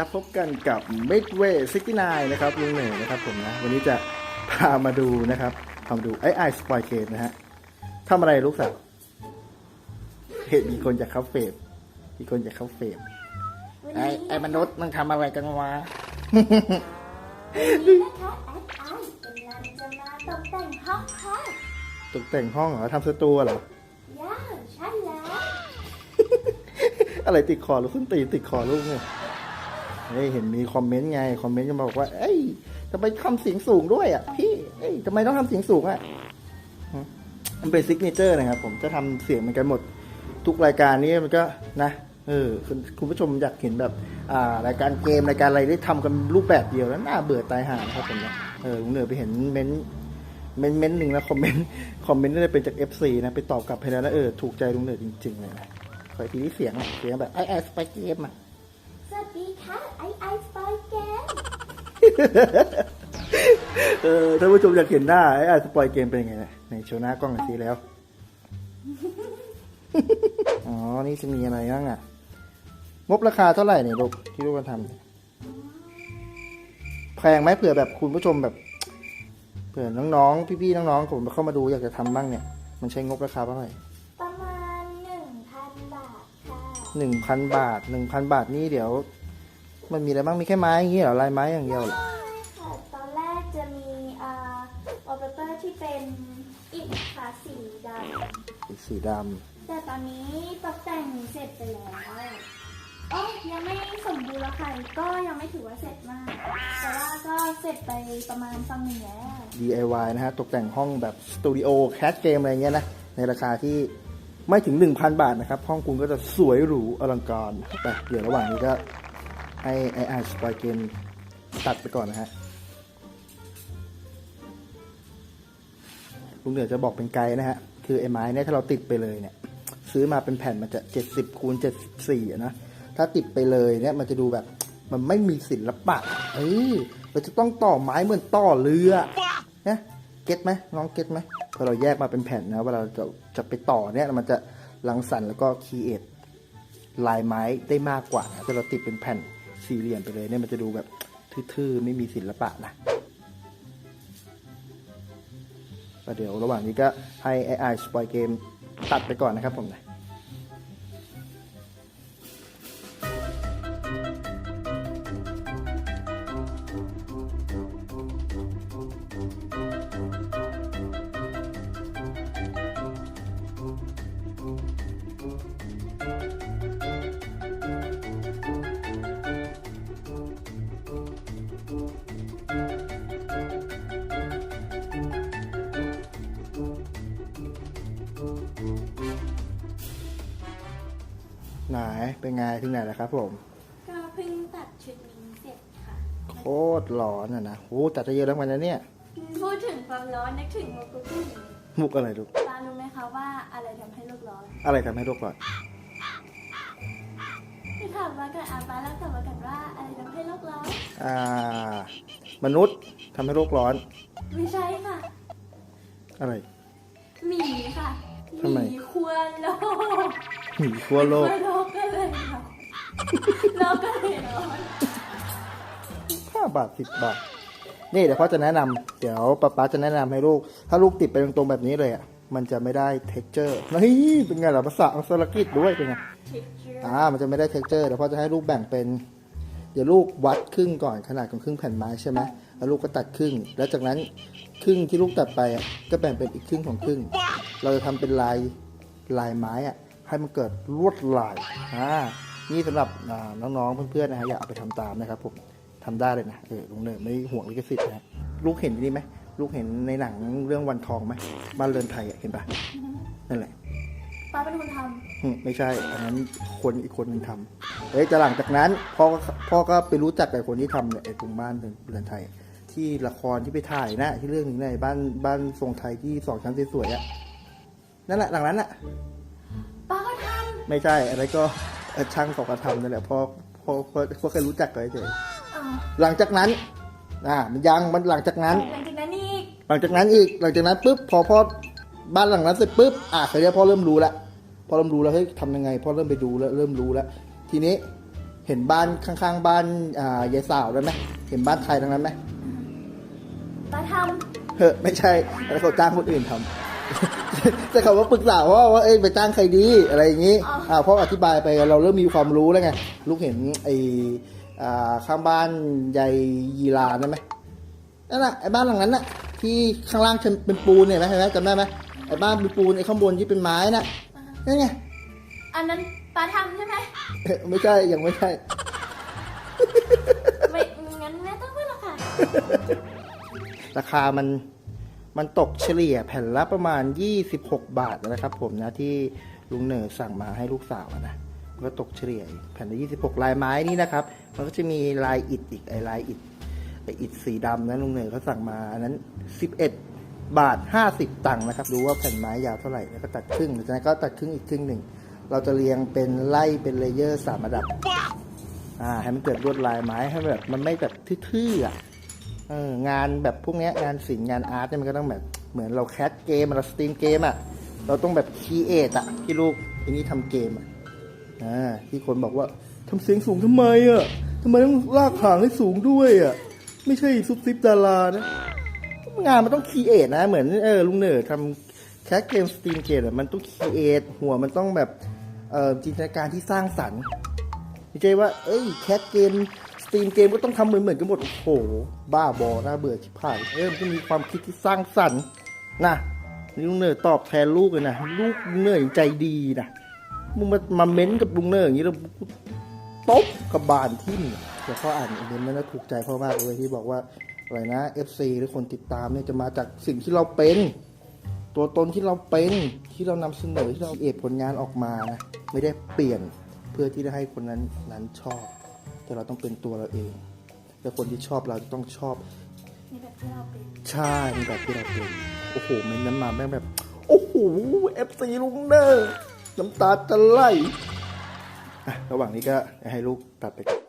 วัสดีครับ พบกันกับ Midway 69 นะครับลุงเหน่งนะครับผมนะ วันนี้จะพามาดูนะครับพามาดูไอ้ไอสปอยเคนะฮะทำอะไรลูกสาวเห็นมีคนจะเข้าเฟรมมีคนจะเข้าเฟรมไอ้ไอ้มนุษย์มันทำอะไรกันวะวันนี้นะคะแอดไอกำลังจะมาตกแต่งห้องค่ะตกแต่งห้องเหรอทำสตูเหรอย่าใช่แล้วอะไรติดคอหรือขึ้นตีนติดคอลูกเนี่ย เฮ้ยเห็นมีคอมเมนต์ไง คอมเมนต์จะมาบอกว่า เอ้ยทำไมทำเสียงสูงด้วยอะพี่ เอ้ยทำไมต้องทำเสียงสูงอะ มันเป็นซิกเนเจอร์นะครับผมจะทำเสียงเหมือนกันหมด ทุกรายการนี้มันก็นะเออคุณคุณผู้ชมอยากเห็นแบบอ่ารายการเกมรายการอะไรได้ทำกันรูปแบบเดียวแล้วน่าเบื่อตายห่านครับผมนะเออลุงเหนือไปเห็นเม้นต์เม้นต์เม้นหนึ่งแล้วคอมเมนต์คอมเมนต์นี่เป็นจาก FC นะไปตอบกลับให้แล้วนะเออถูกใจลุงเหนือจริงๆเลยนะขออีกทีที่เสียงเสียงแบบไอแอสไปเกมอะ ดีค่ะไอไอสปอยแกมเออท่านผู้ชมอยากเห็นหน้าไอ้อาสปอยเกมเป็นยังไงนะในโชว์หน้ากล้องหน่อยสิแล้ว อ๋อ นี่จะมีอะไรบ้างอะ งบราคาเท่าไหร่เนี่ยลูกที่ลูกจะทำเนี่ยแพงไหมเผื่อแบบคุณผู้ชมแบบ เผื่อน้องๆ พี่ๆ น้องๆผมเข้ามาดูอยากจะทำบ้างเนี่ย มันใช้งบราคาเท่าไหร่ประมาณหนึ่งพันบาทค่ะหนึ่งพันบาทหนึ่งพันบาทนี่เดี๋ยว มันมีอะไรบ้างมีแค่ไม้อย่างงี้เหรอลายไม้อย่างเดียวเหรอใช่ค่ะตอนแรกจะมีอ่าวอลเปเปอร์ที่เป็นอิฐค่ะสีดสีดำแต่ตอนนี้ตกแต่งเสร็จไปแล้วอ๋อยังไม่สมบูรณ์แล้วค่ะก็ยังไม่ถือว่าเสร็จมาก แต่ว่าก็เสร็จไปประมาณฟังหนึ่งแล้วำ DIY นะฮะตกแต่งห้องแบบสตูดิโอแคสเกมอะไรเงี้ยนะในราคาที่ไม่ถึง 1,000 บาทนะครับ ห้องคุณก็จะสวยหรูอลังการไปเดี๋ยวระหว่างนี้ก็ ให้ไอไอสปอยเกมตัดไปก่อนนะฮะลุงเหนือจะบอกเป็นไกด์นะฮะ คือไอไม้เนี่ยถ้าเราติดไปเลยเนี่ย ซื้อมาเป็นแผ่นมันจะ70คูณ74อะนะ ถ้าติดไปเลยเนี่ยมันจะดูแบบมันไม่มีศิลปะ เออเราจะต้องต่อไม้เหมือนต่อเรือนะเก็ตไหมน้องเก็ตไหมพอเราแยกมาเป็นแผ่นนะเวลาจะจะไปต่อเนี่ยมันจะรังสรรค์แล้วก็คีเอทลายไม้ได้มากกว่านะถ้าเราติดเป็นแผ่น สี่เหลี่ยมไปเลยเนี่ยมันจะดูแบบทื่อๆไม่มีศิลปะนะก็เดี๋ยวระหว่างนี้ก็ให้ไอไอสปอยเกมตัดไปก่อนนะครับผมนะ เป็นไงถึงไหนแล้วครับผมก็เพิ่งตัดชุดนี้เสร็จค่ะ โคตรร้อนอะนะโอ้ตัดจะเยอะแล้วมันนะเนี่ย พูดถึงความร้อนนึกถึงโมกุกุมุกอะไรลูกตารู้ไหมคะว่าอะไรทำให้โลกร้อนอะไรทำให้โลกร้อนที่ถามมากันอาบาแล้วตอบมากันว่าอะไรทำให้โลกร้อน อ่า มนุษย์ทำให้โลกร้อน ไม่ใช่ค่ะ อะไร หมีค่ะทำไม หมีควรโลกหนีขั้วโลกควรโลกก็ เลยร้อนโลกก็เลยร้อนห้าบาทสิบบาท นี่เดี๋ยวพ่อจะแนะนำเดี๋ยวป๊าป๊าจะแนะนำให้ลูก ถ้าลูกติดไปตรงๆแบบนี้เลยอะ มันจะไม่ได้เท็กเจอร์นี่เป็นไงล่ะภาษาอังกฤษด้วยเป็นไง ทิกเจอร์อ่า มันจะไม่ได้เท็กเจอร์เดี๋ยวพ่อจะให้ลูกแบ่งเป็น เดี๋ยวลูกวัดครึ่งก่อนขนาดของครึ่งแผ่นไม้ใช่ไหมแล้วลูกก็ตัดครึ่ง แล้วจากนั้นครึ่งที่ลูกตัดไปอะก็แบ่งเป็นอีกครึ่งของครึ่ง เราจะทำเป็นลายลายไม้อะ ให้มันเกิดลวดลายอ่านี่สำหรับอ่าน้องๆเพื่อนๆนะฮะอย่าเอาไปทำตามนะครับผมทำได้เลยนะเออลุงเนิร์ไม่ห่วงลิขสิทธิ์นะลูกเห็นนี่ไหมลูกเห็นในหนังเรื่องวันทองไหมบ้านเรือนไทยอะเห็นปะนั่นแหละป้าเป็นคนทอืมไม่ใช่อันนั้นคนอีกคนหนึงทำเฮ้ยแต่หลังจากนั้นพ่อก็พ่อก็ไปรู้จักกับคนที่ทำเนี่ยไอ้ตรงบ้านเรือนไทย ที่ละครที่ไปถ่ายนะที่เรื่องหนึ่งในบ้านบ้านทรงไทยที่สองชั้นสวยๆอะนั่นแหละหลังนั้นอะำป้าก็ท ไม่ใช่อะไรก็เอ่อช่างสองกระทำนั่นแหละพ่อพ่อพ่อพ่อเคยรู้จักกันเฉยำอ้าวหลังจากนั้นอ่ามันยังมันหลังจากนั้น หลังจากนั้นอีกหลังจากนั้นอีกหลังจากนั้นปุ๊บพอพ่อบ้านหลังนั้นเสร็จปุ๊บอะคราวนี้พ่อเริ่มรู้แล้วพ่อเริ่มรู้แล้วเฮ้ยทำยังไงพ่อเริ่มไปดูแล้วเริ่มรู้แล้ว ทีนี้เห็นบ้านข้างๆ บ้านอ่ายายสาวได้ไหมเห็นบ้านใครทั้งนั้นไหมตาทเฮ้ยไม่ใช่แล้วเขาจ้างคนอื่นทำ แต่เขาว่าปรึกษาว่าว่าเอ้ยไปจ้างใครดีอะไรอย่างนี้อ่าเพราะอธิบายไปเราเริ่มมีความรู้แล้วไงลูกเห็นไอ้อ่าข้างบ้านยายยีรานั่นไหมนั่นน่ะไอ้บ้านหลังนั้นน่ะที่ข้างล่างเป็นปูนเนี่ยเห็นไหมเห็นไหมจำได้ไหมไอ้บ้านเป็นปูนไอ้ข้างบนที่เป็นไม้น่ะนั่นไงำอันนั้นตาทำใช่ไหมเอ๊ะไม่ใช่ยังไม่ใช่ไม่งั้นไม่ต้องพูดหรอกค่ะราคามัน มันตกเฉลี่ยแผ่นละประมาณ 26 บาทนะครับ ผมนะที่ลุงเหนือสั่งมาให้ลูกสาวนะก็ตกเฉลี่ยแผ่นละ26 ลายไม้นี่นะครับ มันก็จะมีลายอิฐอีกไอ้ลายอิฐไอ้อิฐสีดำนะลุงเหนือเขาสั่งมาอันนั้น 11 บาท 50 ตังค์นะครับดูว่าแผ่นไม้ยาวเท่าไหร่แล้วก็ตัดครึ่งจากนั้นก็ตัดครึ่งอีกครึ่งหนึ่งเราจะเรียงเป็นไล่เป็นเลเยอร์สามระดับอ่าให้มันเกิดลวดลายไม้ให้แบบมันไม่แบบทื่อๆอะ เอองานแบบพวกเนี้ยงานศิลป์งานอาร์ตเนี่ยมันก็ต้องแบบเหมือนเราแคสเกมเราสตรีมเกมอะเราต้องแบบคีเอทอะที่ลูกทีนี้ทำเกมอะอ่าที่คนบอกว่าทำเสียงสูงทำไมอะทำไมต้องลากหางให้สูงด้วยอะไม่ใช่ซุปซิปดารานะงานมันต้องคีเอทนะเหมือนเออลุงเหนือทำแคสเกมสตรีมเกมอะมันต้องคีเอทหัวมันต้องแบบเอ่อจินตนาการที่สร้างสรรค์ไม่ใช่ว่า เอ้ยแคสเกม ตรีมเกมก็ต้องทำเหมือนเหมือนกันหมด โอ้โห บ้าบอน่าเบื่อชิบหาย เออมันก็มีความคิดที่สร้างสรรค์นะลุงเนอร์ตอบแทนลูกเลยนะ ลูกลุงเนอร์ยังใจดีนะมึงมามาเม้นกับลุงเนอร์อย่างนี้แล้วตบกับบานทิ่มแต่พ่ออ่านเม้นต์นั้นแล้วถูกใจพ่อมากเลยที่บอกว่าอะไรนะ FC หรือคนติดตามเนี่ยจะมาจากสิ่งที่เราเป็น ตัวตนที่เราเป็นที่เรานำเสนอที่เราเอบผลงานออกมานะไม่ได้เปลี่ยนเพื่อที่จะให้คนนั้นนั้นชอบ แต่เราต้องเป็นตัวเราเอง และคนที่ชอบเราจะต้องชอบ ในแบบที่เราเป็นใช่ในแบบที่เราเป็นโอ้โหเมนนั้นมาแม่งแบบ โอ้โหเอฟซีลุงเนอร์น้ำตาจะไหลอะระหว่างนี้ก็ให้ลูกตัดไปก่อน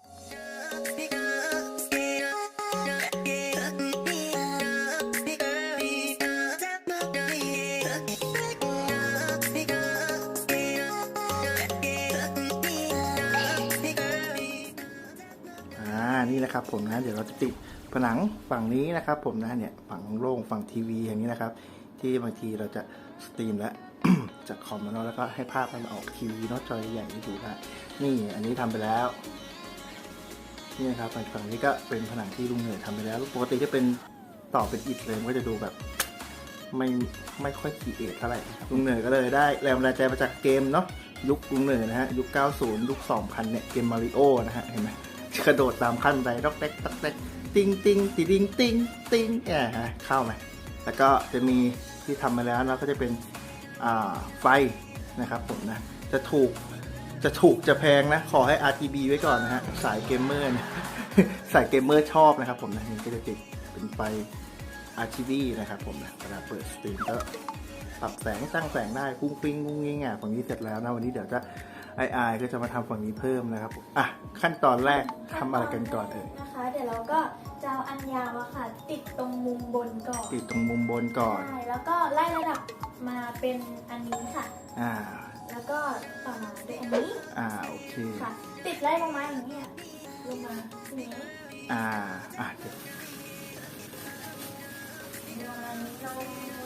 นะครับผมนะเดี๋ยวเราจะติดผนังฝั่งนี้นะครับ ผมนะเนี่ยฝั่งโล่งฝั่งทีวีอย่างนี้นะครับ ที่บางทีเราจะสตรีมแล้วจากคอมเนอะแล้วก็ให้ภาพมันออกทีวีเนอะจอใหญ่ที่ดูได้นี่อันนี้ทำไปแล้วนี่นะครับฝั่งนี้ก็เป็นผนังที่ลุงเหนื่อยทำไปแล้วปกติจะเป็นต่อเป็นอิฐเลยก็จะดูแบบไม่ไม่ค่อยคีเอทเท่าไหร่ลุงเหนื่อยก็เลยได้แรงบันดาลใจมาจากเกมเนาะยุคลุงเหนื่อยนะฮะยุค 90 ยุค 2000 เนี่ยเกมมาริโอนะฮะเห็นไหม กระโดดตามขั้นไปดอกเล็กดอกเล็กติงติงติดิงติงติงแอบฮะเข้าไหมแล้วก็จะมีที่ทำมาแล้วเนาะก็จะเป็นไฟนะครับผมนะจะถูกจะถูกจะแพงนะ ขอให้ RGB ไว้ก่อนนะฮะ สายเกมเมอร์นี่ยสายเกมเมอร์ชอบนะครับผมนะนี่ก็จะติดเป็นไฟ RGB นะครับผมนะเวลาเปิดสตรีมก็ ปรับแสงตั้งแสงได้ฟุ้งฟิ้งงุ้งงิ้งอะฝั่งนี้เสร็จแล้วนะวันนี้เดี๋ยวจะไอไอก็จะมาทำฝั่งนี้เพิ่มนะครับผมอะขั้นตอนแรกทำอะไรกันก่อนเอ่ยนะคะ เดี๋ยวเราก็จะเอาอันยาวอะค่ะ ติดตรงมุมบนก่อนติดตรงมุมบนก่อนใช่แล้วก็ไล่ระดับมาเป็นอันนี้ค่ะอ่าแล้วก็ต่อมาด้วยอันนี้อ่าโอเคค่ะ ติดไล่ลงมาอย่างนี้ยลงมาทีนี้อ่าอะเดี๋ยวลงมานี้ลงนี่ยาวมาก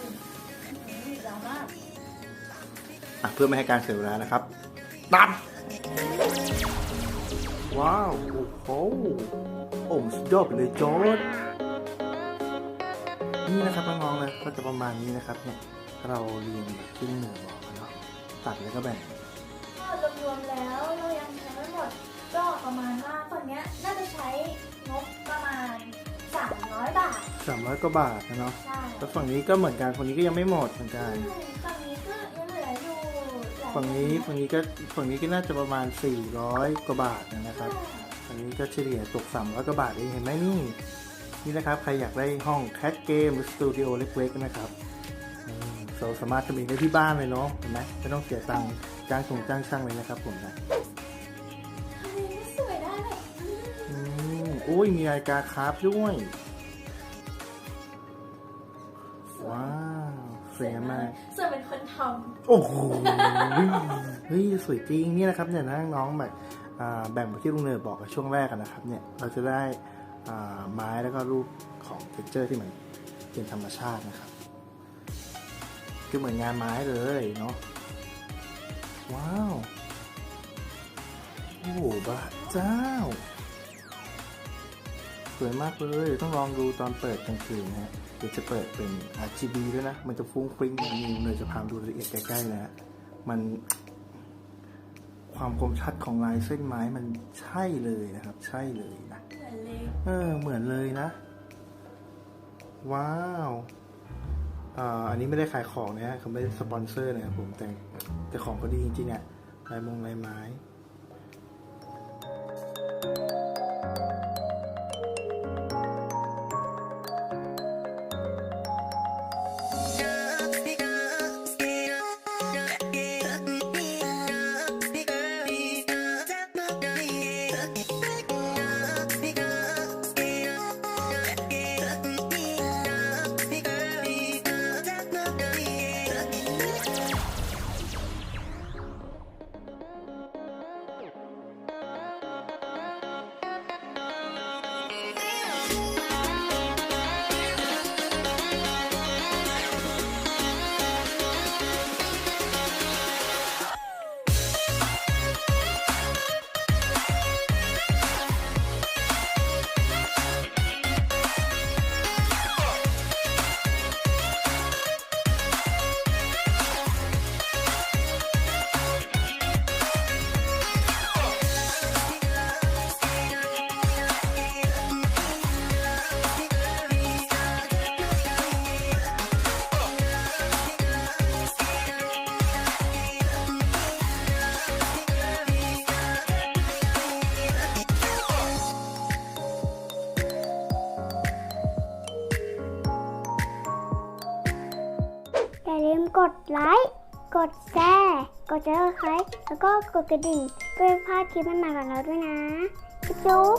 อะเพื่อไม่ให้การเสียเวลานะครับตัดว้าว โอ้โหโอ้มสุดยอดไปเลยจอดนี่นะครับน้องๆนะก็จะประมาณนี้นะครับเนี่ยเราเรียงแบบขึ้นเหนือบอกนเนาะตัดแล้วก็แบ่งก็รวมๆแล้ว สามร้อยกว่าบาทนะเนาะใช่แล้วฝั่งนี้ก็เหมือนกันฝั่งนี้ก็ยังไม่หมดเหมือนกัน ฝั่งนี้ก็ยังเหลืออยู่หลายฝั่งนี้ฝั่งนี้ก็ฝั่งนี้ก็น่าจะประมาณ 400 กว่าบาทนะครับอันนี้ก็เฉลี่ยตก300กว่าบาทเองเห็นไหมนี่ นี่นะครับใครอยากได้ห้องแคสเกมหรือสตูดิโอเล็กๆนะครับอืมเราสามารถทำเองได้ที่บ้านเลยเนาะเห็นไหมไม่ต้องเสียตังค์จ้างส่งจ้างช่างเลยนะครับผมนะทำไมไม่สวยได้แบบนี้อืมอุ้ยมีรายการคราฟด้วย สวยมากสวยเป็นคนทโอ้โหเฮ้ยสวยจริงนี่นะครับเนี่ยนะน้องแบบอ่าแบ่งแบบที่ลุงเนิร์ดบอกกับช่วงแรกกันนะครับ เนี่ยเราจะได้อ่าไม้แล้วก็รูปของเท็กเจอร์ที่เหมือนเป็นธรรมชาตินะครับคือเหมือนงานไม้เลยเนาะว้าวโอ้โหบ้าเจ้า สวยมากเลยต้องลองดูตอนเปิดกลางคืนนะฮะ เดี๋ยวจะเปิดเป็น RGB ด้วยนะ มันจะฟุ้งฟริ้งอย่างนี้เลยจะพาดูรายละเอียดใกล้ๆนะฮะมันความคมชัดของลายเส้นไม้มันใช่เลยนะครับ ใช่เลยนะเหมือนเลยเออเหมือนเลยนะ ว้าวอ่าอันนี้ไม่ได้ขายของนะฮะเขาไม่ได้สปอนเซอร์นะครับผมแต่แต่ของก็ดีจริงๆอะลายมงลายไม้ กดไลค์กดแชร์กดติดตามแล้วก็กดกระดิ่งเพื่อพลาดคลิปใหม่ๆของเราด้วยนะจุ๊บ